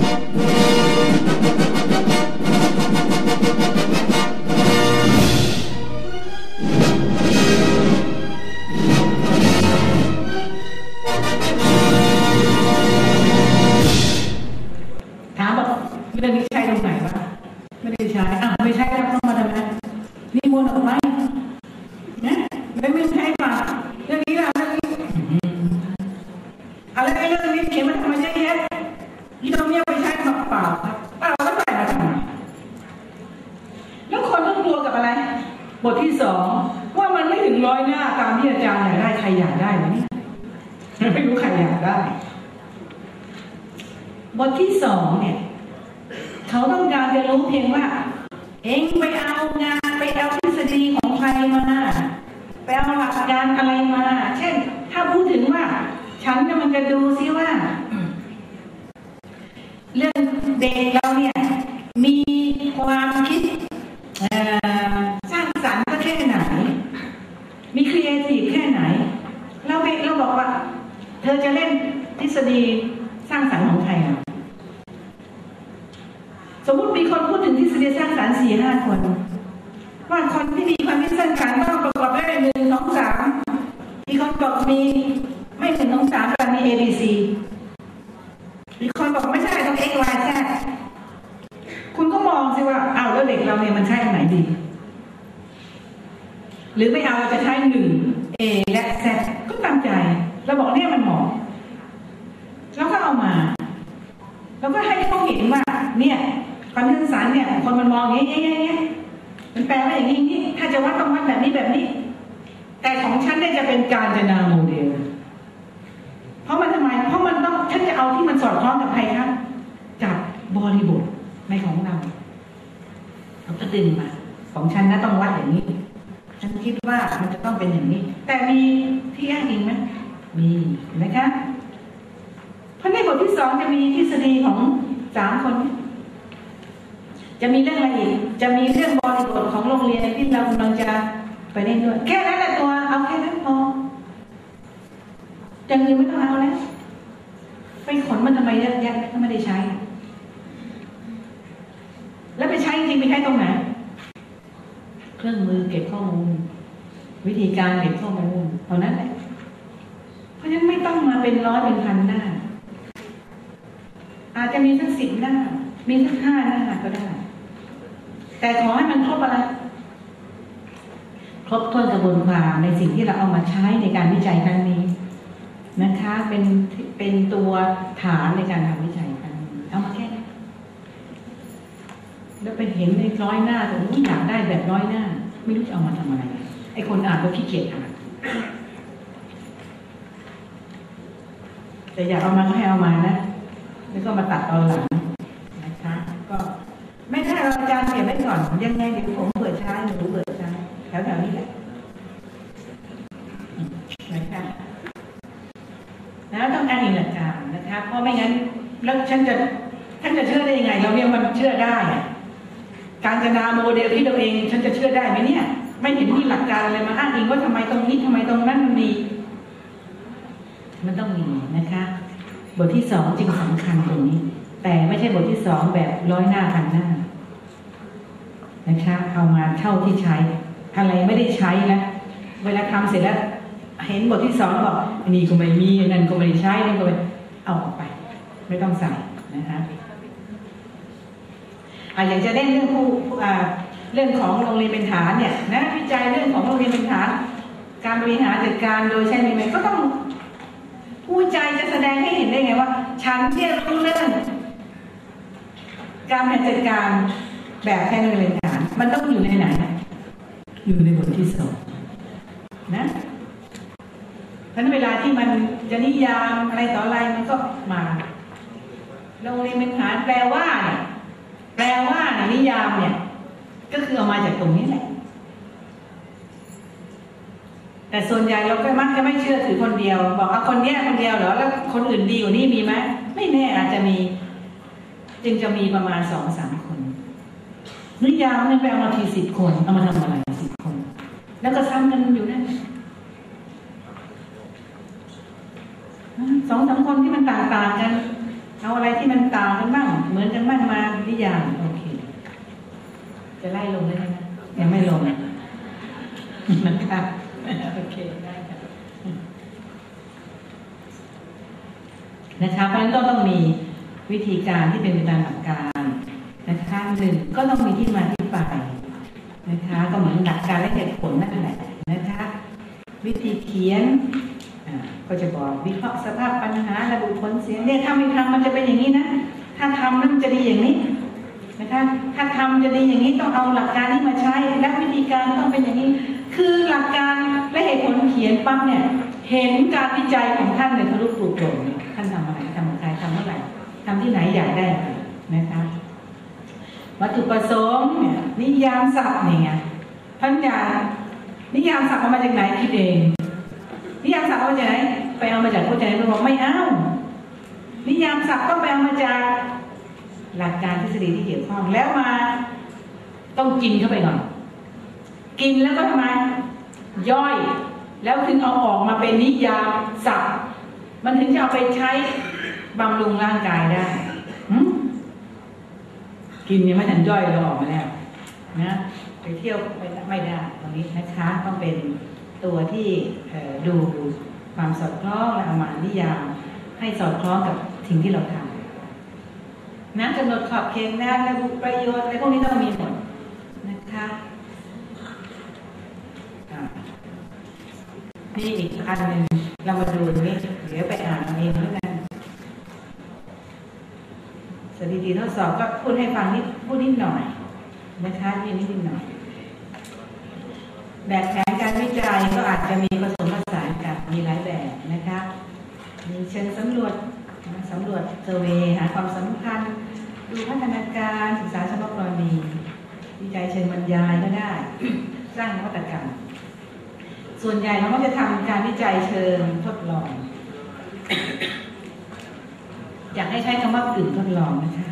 ถ จะรู้เพียงว่า เองไปเอางานไปเอาทฤษฎีของใครมาไปเอาหลักการอะไรมา เช่น ถ้าพูดถึงว่า ฉันกำลังจะดูซิว่า เรื่องเด็กเราเนี่ย มีความคิดเอ่อสร้างสรรค์ก็แค่ไหน มีครีเอทีฟแค่ไหน เราไปเราบอกว่า เธอจะเล่นทฤษฎีสร้างสรรค์ของใครอะ สมมติมีคนพูดถึงทฤษฎีสร้างสรรค์สี่ห้าคนว่าคนที่มีความคิดสร้างสรรค์ต้องประกอบด้วยหนึ่งสองสามมีคนบอกมีไม่หนึ่งสองสามแต่มี A B C มีคนบอกไม่ใช่ต้อง X Y Z คุณก็มองสิว่าเอาแล้วเด็กเราเนี่ยมันใช่อันไหนดี หรือไม่เอาจะใช้หนึ่ง A และ Z ก็ตามใจเราบอกเนี่ยมันเหมาะแล้วก็เอามา แล้วก็ให้เขาเห็นว่าเนี่ย ความคิดสร้างสรรค์เนี่ยคนมันมองอย่างนี้อย่างนี้อย่างนี้มันแปลว่าอย่างนี้นี้ถ้าจะวัดต้องวัดแบบนี้แบบนี้ แต่ของฉันเนี่ยจะเป็นการจนาโมเดล เพราะมันทำไม เพราะมันต้องฉันจะเอาที่มันสอดคล้องกับใครครับจากบริบทในของเราเราก็ดึงมาของฉันนะต้องวัดอย่างนี้ ฉันคิดว่ามันจะต้องเป็นอย่างนี้ แต่มีที่อ้างอิงไหมมีนไหมคะเพราะในบทที่สองจะมีทฤษฎีของสามคน จะมีเรื่องอะไรอีก จะมีเรื่องบริบทของโรงเรียนที่เรากำลังจะไปเล่นด้วย แค่นั้นแหละตัวเอาแค่นั้นพออย่างอื่นไม่ต้องเอาแล้วไปขนมันทำไมเยอะแยะถ้าไม่ได้ใช้ แล้วไปใช้จริงไปใช้ตรงไหนเครื่องมือเก็บข้อมูล วิธีการเก็บข้อมูลเท่านั้นแหละเพราะฉะนั้นไม่ต้องมาเป็นร้อยเป็นพันหน้าอาจจะมีสักสิบหน้า มีสักห้าหน้าก็ได้ แต่ขอให้มันครบอะไรครบถ้วนกระบวนความในสิ่งที่เราเอามาใช้ในการวิจัยครั้งนี้นะคะ เป็นเป็นตัวฐานในการทำวิจัยครั้งนี้เอามาแค่นี้แล้วไปเห็นในร้อยหน้าแต่อยากได้แบบร้อยหน้า ไม่รู้จะเอามาทำอะไรไอ้คนอ่านก็ขี้เกียจอ่านแต่อยากเอามาก็ให้เอามานะ แล้วก็มาตัดตอนหลังนะคะ ก็ไม่ใช่เราอาจารย์เก็บไว้ก่อน ยังไงเดี๋ยวผมเปิดใช้หนูเปิดใช้แถวๆนี้แหละนะคะแล้วต้องอ้างอิงหลักการนะคะ เพราะไม่งั้นแล้วฉันจะฉันจะเชื่อได้ยังไง เราเนี่ยมันเชื่อได้ การจนาโมเดลที่เราเองฉันจะเชื่อได้ไหมเนี่ย ไม่เห็นมีหลักการอะไรมาอ้างอิงว่าทำไมตรงนี้ทำไมตรงนั้นมันมีมันต้องมีนะคะ บทที่สองจึงสำคัญตรงนี้ แต่ไม่ใช่บทที่สองแบบร้อยหน้าพันหน้า นะคะ เอามาเท่าที่ใช้ อะไรไม่ได้ใช้นะเวลาทำเสร็จแล้วเห็นบทที่สองบอกอันนี้ก็ไม่มีนั่นก็ไม่ได้ใช้นั่นก็ไม่เอาออกไป ไม่ต้องใส่นะคะอะอย่างจะเล่นเรื่องผู้อ่าเรื่องของโรงเรียนเป็นฐานเนี่ยนะวิจัยเรื่องของโรงเรียนเป็นฐาน การบริหารจัดการโดยใช้มีไหมก็ต้องผู้ใจจะแสดงให้เห็นได้ไงว่า ฉันที่ยรู้เรื่องการบริหารจัดการแบบแค่โรงเรียนฐาน มันต้องอยู่ในไหน อยู่ในบทที่สองนะเพราะนั้นเวลาที่มันจะนิยามอะไรต่ออะไรมันก็มาโรงเรียนเป็นฐานแปลว่าเนี่ยแปลว่าเนี่ยนิยามเนี่ย ก็คือเอามาจากตรงนี้แหละ แต่ส่วนใหญ่เราก็มักจะไม่เชื่อถือคนเดียว บอกเอาคนเนี้ยคนเดียวเหรอแล้วคนอื่นดีกว่านี้มีไหมไม่แน่อาจจะมี จึงจะมีประมาณสองสามค นนิยามเนี่ยไปเอามาทีสิบคน เอามาทำอะไรสิบคน แล้วก็ซ้ำกันอยู่นั่นสองสามคนที่มันต่างๆกัน เอาอะไรที่มันต่างกันบ้าง เหมือนกันมั่นมาหรือยังโอเค จะไล่ลงได้ไหมยังไม่ลงนะครับโอเคได้ค่ะนะคะเพราะฉะนั้นก็ต้องมีวิธีการที่เป็นไปตามหลักการ หนึ่งก็ต้องมีที่มาที่ไปนะคะก็เหมือนหลักการและเหตุผลนั่นแหละนะคะ วิธีเขียนก็จะบอกวิเคราะห์สภาพปัญหาระบุผลเสียงเนี่ยถ้าไม่ทำมันจะเป็นอย่างนี้นะ ถ้าทำมันจะดีอย่างนี้นะคะถ้าทำจะดีอย่างนี้ต้องเอาหลักการนี้มาใช้และวิธีการต้องเป็นอย่างนี้ คือหลักการและเหตุผลเขียนปั๊บเนี่ยเห็นการวิจัยของท่านในทะลุปลูกโปร่งท่านทำอะไรทำกับใครทำเมื่อไหร่ทำที่ไหนอยากได้อไรนะคะ วัตถุประสงค์เนี่ยนิยามศัพท์เนี่ยท่านอยากนิยามศัพท์เอามาจากไหนคิดเองนิยามศัพท์เอามาจากไหนไปเอามาจากผู้ใจเราบอกไม่เอานิยามศัพท์ต้องไปเอามาจากหลักการทฤษฎีที่เกี่ยวข้องแล้วมา ต้องกินเข้าไปก่อนกินแล้วก็ทำไมย่อย แล้วถึงเอาออกมาเป็นนิยามศัพท์ มันถึงจะเอาไปใช้บำรุงร่างกายได้ กินยังไม่ทันย่อยเราออกมาแล้วนะไปเที่ยวไม่ไม่ได้ตรงนี้นะคะต้องเป็นตัวที่ดูความสอดคล้องและเอามานิยามให้สอดคล้องกับสิ่งที่เราทำนะกำหนดขอบเขตนะระบุประโยชน์อะไรพวกนี้ต้องมีหมดนะคะอ่านี่อีกอันหนึ่งเรามาดูนี่เดี๋ยวไปอ่านอาเองแล้วกัน สถิติทดสอบก็พูดให้ฟังนิดพูดนิดหน่อยนะคะนิดนิดหน่อย แบบแผนการวิจัยก็อาจจะมีผสมผสานกันมีหลายแบบนะคะมีเชิงสำรวจสำรวจเซอร์เวย์หาความสำคัญดูพัฒนาการศึกษาเฉพาะกรณีวิจัยเชิงบรรยายก็ได้ สร้างนวัตกรรม ส่วนใหญ่เราก็จะทำการวิจัยเชิงทดลอง อยากให้ใช้คำว่ากึ่งทดลองนะคะ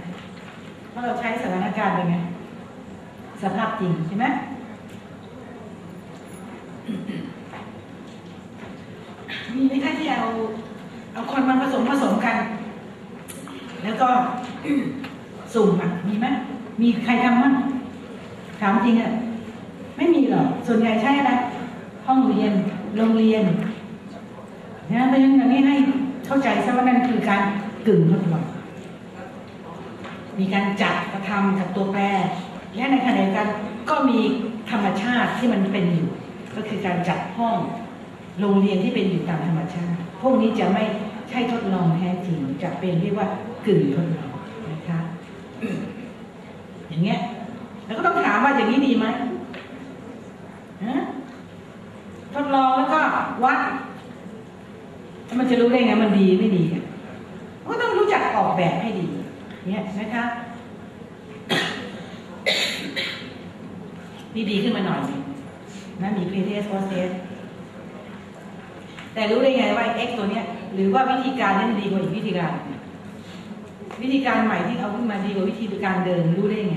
เพราะเราใช้สถานการณ์เป็นไงสภาพจริงใช่ไหมมีไหมคะที่เอาเอาคนมาผสมผสมกัน แล้วก็สุ่มอะมีไหมมีใครทำมั้งถามจริงอะไม่มีหรอกส่วนใหญ่ใช่อะไรห้องเรียนโรงเรียนนะเพราะฉะนั้นอันนี้ให้เข้าใจซะว่านั่นคือการ กึ่งทดลองมีการจัดกระทำกับตัวแปร และในขณะเดียวกันก็มีธรรมชาติที่มันเป็นอยู่ ก็คือการจัดห้องโรงเรียนที่เป็นอยู่ตามธรรมชาติ พวกนี้จะไม่ใช่ทดลองแท้จริงจะเป็นเรียกว่ากึ่งทดลองนะคะอย่างเงี้ยแล้วก็ต้องถามว่าอย่างนี้ดีไหมฮะทดลองแล้วก็วัดแล้วมันจะรู้ได้ไงมันดีไม่ดีอะ ก็ต้องรู้จักออกแบบให้ดีเนี่ยนะคะนี่ดีขึ้นมาหน่อยนึงนะมี pre-test post-test แต่รู้ได้ไงว่า X ตัวเนี้ย หรือว่าวิธีการนี้มันดีกว่าอีกวิธีการ วิธีการใหม่ที่เอาขึ้นมาดีกว่าวิธีการเดินรู้ได้ไง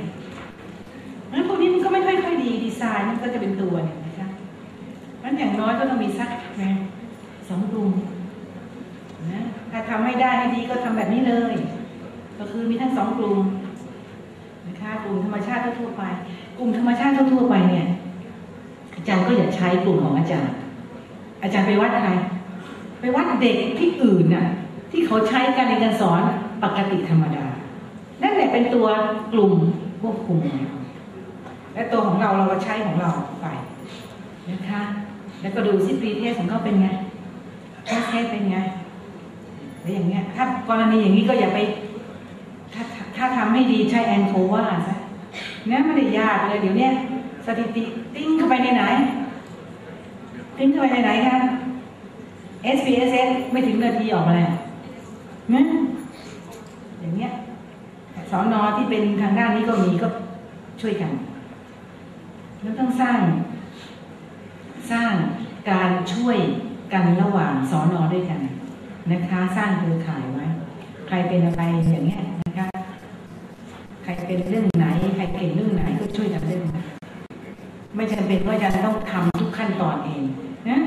งั้นพวกนี้มันก็ไม่ค่อยค่อยดีดีไซน์มันก็จะเป็นตัวเนี่ยนะคะงั้นอย่างน้อยก็ต้องมีสักนะสองกลุ่ม นะถ้าทำไม่ได้ให้ดีก็ทำแบบนี้เลย ก็คือมีทั้งสองกลุ่มนะคะกลุ่มธรรมชาติทั่วไป กลุ่มธรรมชาติทั่วไปเนี่ย อาจารย์ก็อย่าใช้กลุ่มของอาจารย์ อาจารย์ไปวัดใครไปวัดเด็กที่อื่นน่ะ ที่เขาใช้การเรียนการสอนปกติธรรมดา นั่นแหละเป็นตัวกลุ่มควบคุมและตัวของเราเราก็ใช้ของเราไปนะคะ แล้วก็ดูซิปรีเทสของเขาเป็นไงเทสเป็นไง แล้วอย่างเงี้ย ถ้ากรณีอย่างนี้ก็อย่าไป ถ้าถ้าทำไม่ดีใช้แอนโคว่าซะเนี่ยไม่ได้ยากเลยเดี๋ยวเนี้ยสถิติติ้งเข้าไปในไหน ติ้งเข้าไปในไหนคะ SPSS ไม่ถึงนาทีออกมาแล้วนะอย่างเงี้ยสอนอที่เป็นทางด้านนี้ก็มีก็ช่วยกัน แล้วต้องสร้าง สร้างการช่วยกันระหว่างสอนอด้วยกัน นะคะสร้างเครือข่ายไว้ใครเป็นอะไรอย่างเงี้ยนะคะใครเป็นเรื่องไหน ใครเก่งเรื่องไหนก็ช่วยกันเรื่องไม่จำเป็นว่าจะต้องทำทุกขั้นตอนเองนะ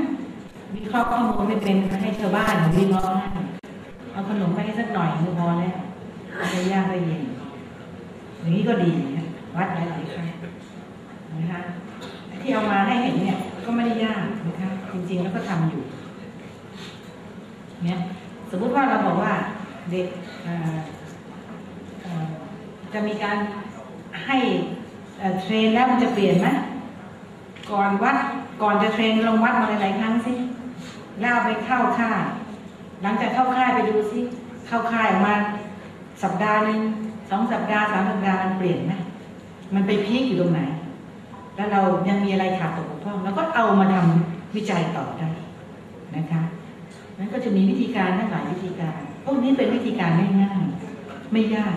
วิเคราะห์ข้อมูลไม่เป็นให้ชาวบ้านวิเคราะห์ให้เอาขนมไปให้สักหน่อยก็พอแล้วไม่ยากไม่เย็นอย่างนี้ก็ดีนะวัดหลายๆครั้งนะคะที่เอามาให้เห็นเนี่ยก็ไม่ได้ยากนะคะจริงๆแล้วก็ทำอยู่ เนี่ยสมมุติว่าเราบอกว่าเด็กจะมีการให้เทรนแล้วมันจะเปลี่ยนไหมก่อนวัดก่อนจะเทรนลองวัดมาหลายๆครั้งสิแล้วไปเข้าค่ายหลังจากเข้าค่ายไปดูสิเข้าค่ายมาสัปดาห์หนึ่งสองสัปดาห์สามสัปดาห์มันเปลี่ยนไหมมันไปพีคอยู่ตรงไหน แล้วเรายังมีอะไรขาดตกบกพร่อง แล้วก็เอามาทำวิจัยต่อได้นะคะ นั้นก็จะมีวิธีการทั้งหลายวิธีการ พวกนี้เป็นวิธีการง่ายๆไม่ยาก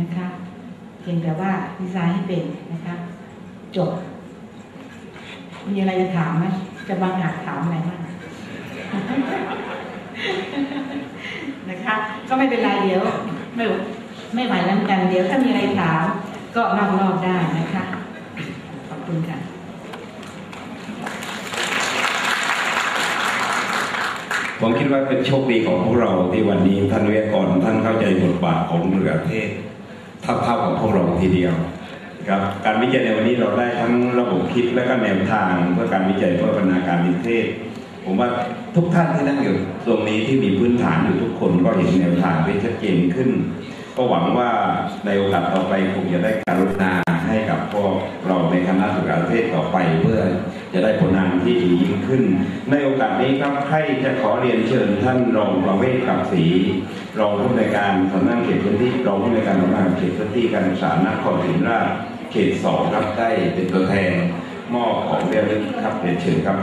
นะคะเพียงแต่ว่าดีไซน์ให้เป็นนะคะจบ มีอะไรจะถามไหมจะบางอาจถามอะไรบ้างนะคะ ก็ไม่เป็นไรเดี๋ยวไม่ไม่ไหวแล้วเหมือนกันเดี๋ยวถ้ามีอะไรถามก็นอกรอบได้นะคะ ขอบคุณค่ะ ผมคิดว่าเป็นโชคดีของพวกเราที่วันนี้ท่านวิทยากรท่านเข้าใจบทบาทของเรือเทศเท่าๆกับพวกเราทีเดียวครับการวิจัยในวันนี้เราได้ทั้งระบบคิดและก็แนวทางเพื่อการวิจัยเพื่อพัฒนาการนิเทศ ผมว่าทุกท่านที่นั่งอยู่ตรงนี้ที่มีพื้นฐานอยู่ทุกคนก็เห็นแนวทางที่ชัดเจนขึ้น ก็หวังว่าในโอกาสต่อไปคงจะได้การรุณา กับพวกเราในคณะศึกษาประเทศต่อไปเพื่อจะได้ผลงานที่ดียิ่งขึ้น ในโอกาสนี้ครับใครจะขอเรียนเชิญท่านรองประเวศกับศรีรองผู้ในการสำนักเขตพื้นที่รองผู้ในการสำนักเขตพื้นที่การศึกษานครศรีธรรมราชเขตสองครับได้เป็นตัวแทนมอบของเรียนลึกครับเรียนเชิญครับ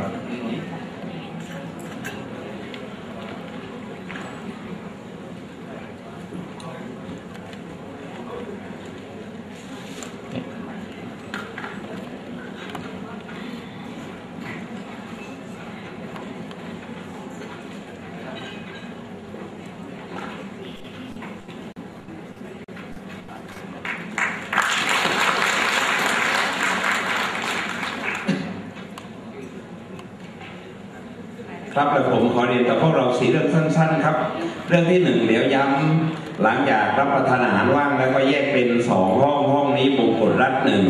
ครับและผมขอเรียนต่อพวกเราสีเรื่องสั้น ๆ ครับ เรื่องที่หนึ่งเดี๋ยวย้ำหลังจากรับประทานอาหารว่างแล้วก็แยกเป็นสองห้องห้องนี้ปงกฎรัฐหนึ่ง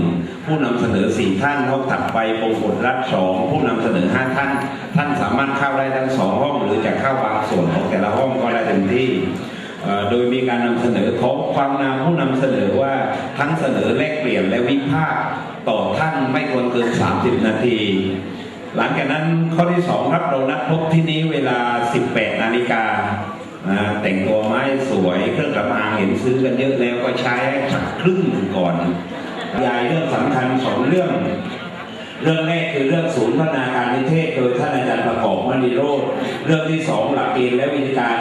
ผู้นำเสนอสี่ท่านห้องถัดไปปงกฎรัฐสองผู้นำเสนอห้าท่าน ท่านสามารถเข้าได้ทั้งสองห้อง หรือจะเข้าบางส่วนของแต่ละห้องก็ได้เต็มที่โดยมีการนำเสนอของฟังนามผู้นำเสนอว่าทั้งเสนอแลกเปลี่ยนและวิพากษ์ต่อท่านไม่ควรเกิน 30 นาที หลังจากนั้นข้อที่สองครับเรานัดพบที่นี้เวลา 18นาฬิกาแต่งตัวไม้สวยเครื่องกระมางเห็นซื้อกันเยอะแล้วก็ใช้สักครึ่งถึงก่อนยายเรื่องสำคัญสองเรื่อง เรื่องแรกคือเรื่องศูนย์พัฒนาการนิเทศ โดยท่านอาจารย์ประกอบมณีโรธเรื่องที่สองหลักเกณฑ์และวิธีการ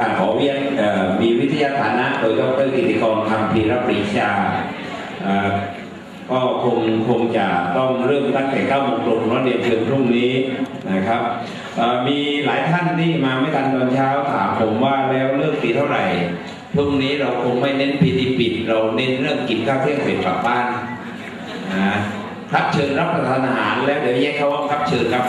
การขอเวียนมีวิทยาฐานะ โดยดรกิติกรคำพีรปรีชา ก็คงคงจะต้องเริ่มตั้งแต่9โมงตรงแล้วเรียนเชิญพรุ่งนี้นะครับมีหลายท่านที่มาไม่ทันตอนเช้าถามผมว่าแล้วเลิกตีเท่าไหร่พรุ่งนี้เราคงไม่เน้นพิธีปิด เราเน้นเรื่องกินข้าวเที่ยงเสร็จกลับบ้านนะครับเชิญรับประทานอาหารแล้วเดี๋ยวแยกเข้าห้องครับเชิญครับ